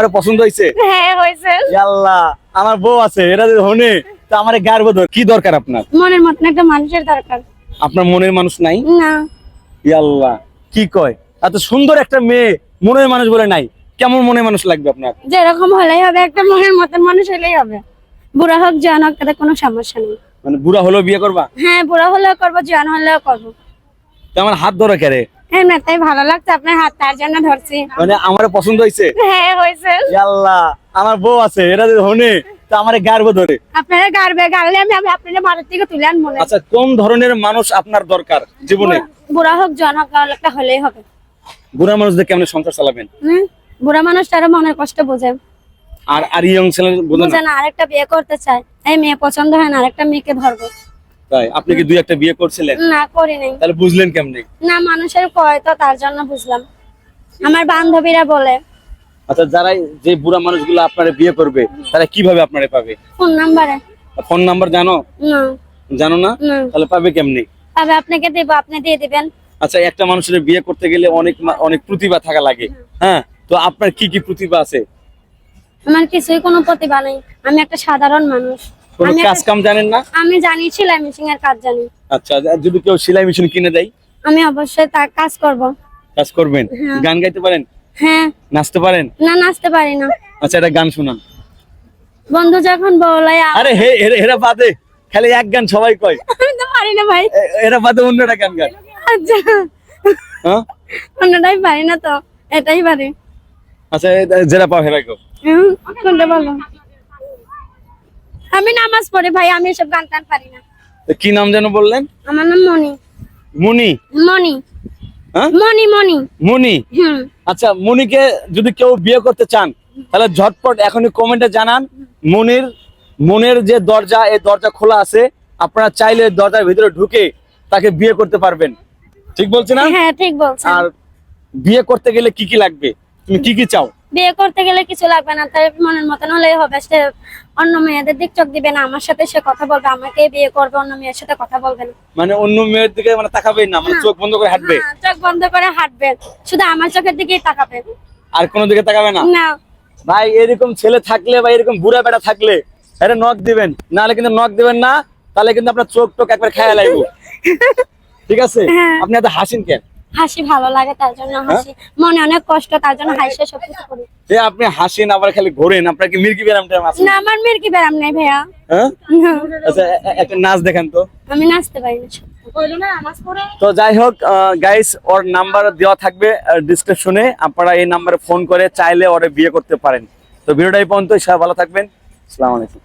আমার পছন্দ হয়েছে হ্যাঁ হয়েছে আল্লাহ আমার বউ আছে এরা যদি হনে তো আমার গার বদর কি দরকার আপনার? মনের মতন একটা মানুষের দরকার। আপনার মনের মানুষ নাই? না। আল্লাহ কি কয়? এত সুন্দর একটা মেয়ে মনের মানুষ বলে নাই। কেমন মনের মানুষ লাগবে আপনার? যেরকম হলেই হবে একটা মনের মতন মানুষ হলেই হবে। বুড়া হোক জান হোক তাতে কোনো সমস্যা নেই। মানে বুড়া হলেও বিয়ে করবা? হ্যাঁ বুড়া হলেও করব জান হলেও করব। তো আমার হাত ধরে কেরে হ্যাঁ ভালো লাগছে আপনার হাত তার জন্য ধরছি। মানে আমার পছন্দ হয়েছে। হ্যাঁ হয়েছে। আল্লাহ আমার বউ আছে এরা হনে তো আমার গার ধরে। আপনারা গাড়বে গাড়লে আমি থেকে তুলে আনব না। আচ্ছা কোন ধরনের মানুষ আপনার দরকার জীবনে? বুড়া হোক জন হোক একটা হলেই হবে। বুড়া মানুষদের কেমন সংসার চালাবেন? হুম? বুড়া মানুষ তারা মনের কষ্ট বোঝে। আর আর ইয়ং ছেলে বোঝে না আরেকটা বিয়ে করতে চায়। এই মেয়ে পছন্দ হয় না আরেকটা মেয়েকে ধরবো। তাই? আপনি কি দুই একটা বিয়ে করছিলেন? না করি নাই। তাহলে বুঝলেন কেমনে? না মানুষের কয় তো তার জন্য বুঝলাম। আমার বান্ধবীরা বলে। আচ্ছা যারা যে বুড়া মানুষগুলো আপনারা বিয়ে করবে তারা কীভাবে আপনারা পাবে? ফোন নাম্বারে। ফোন নাম্বার জানো? না। জানো না? তাহলে পাবে কেমনে? তবে আপনাকে দেবো আপনি দিয়ে দিবেন। আচ্ছা একটা মানুষের বিয়ে করতে গেলে অনেক অনেক প্রতিভা থাকা লাগে। হ্যাঁ? তো আপনার কি কি প্রতিভা আছে? আমার কিছুই কোনো প্রতিভা নেই। আমি একটা সাধারণ মানুষ। কোনো কাজ কাম জানেন না? আমি জানি সেলাই মেশিন এর কাজ জানি। আচ্ছা যদি কেউ সেলাই মেশিন কিনে দেয়? আমি অবশ্যই তার কাজ করব। কাজ করবেন? হ্যাঁ। গান গাইতে পারেন? হ্যাঁ। নাচতে পারেন? না নাচতে পারি না। আচ্ছা এটা গান শোনান। বন্ধু যখন বলাই আরে হে এরা- বাদে খালি এক গান সবাই কয়। আমি তো পারি না ভাই। এরা বাদে অন্য একটা গান গান আচ্ছা। হ্যাঁ? অন্যটাই পারি না তো এটাই পারি। আচ্ছা যেটা পাও হেরা কেউ। হুম, কোনটা বলো? আমি নামাজ পড়ি ভাই আমি এসব গান টান পারি না। কি নাম যেন বললেন? আমার নাম মনি মুনি মনি হ্যাঁ? মনি মনি মুনি আচ্ছা মুনিকে যদি কেউ বিয়ে করতে চান তাহলে ঝটপট এখনই কমেন্টে জানান। মনির মনের যে দরজা এই দরজা খোলা আছে আপনারা চাইলে দরজার ভিতরে ঢুকে তাকে বিয়ে করতে পারবেন। ঠিক বলছি না? হ্যাঁ ঠিক বলছেন। আর বিয়ে করতে গেলে কি কি লাগবে? তুমি কি কি চাও? বিয়ে করতে গেলে কিছু লাগবে না তার মনের মতন হলেই হবে। সে অন্য মেয়েদের দিক চোখ দিবে না আমার সাথে সে কথা বলবে আমাকে বিয়ে করবে অন্য মেয়ের সাথে কথা বলবে না। মানে অন্য মেয়ের দিকে মানে তাকাবে না মানে চোখ বন্ধ করে হাঁটবে। হ্যাঁ, চোখ বন্ধ করে হাঁটবে শুধু আমার চোখের দিকেই তাকাবে। আর কোনো দিকে তাকাবে না? না। ভাই এরকম ছেলে থাকলে বা এরকম বুড়া বেটা থাকলে আরে নখ দিবেন নাহলে কিন্তু নখ দিবেন না তাহলে কিন্তু আপনার চোখ টোক একবার খেয়াল লাগবে ঠিক আছে? হ্যাঁ। আপনি এত হাসিন কেন? হাসি ভালো লাগে তার জন্য হাসি মনে অনেক কষ্ট তার জন্য হাসি সবকিছু করি। যে আপনি হাসেন আবার খালি ঘোরেন? আপনার কি মির্কি ট্যারাম আছে? না আমার ব্যারাম নাই ভাইয়া। হ্যাঁ? আচ্ছা একটা নাচ দেখেন তো। আমি নাচতে পারি না। তো যাই হোক গাইস ওর নাম্বার দেওয়া থাকবে ডিসক্রিপশনে আপনারা এই নাম্বারে ফোন করে চাইলে ওরে বিয়ে করতে পারেন। তো ভিডিওটা এই পর্যন্ত সবাই ভালো থাকবেন। আসসালামু আলাইকুম।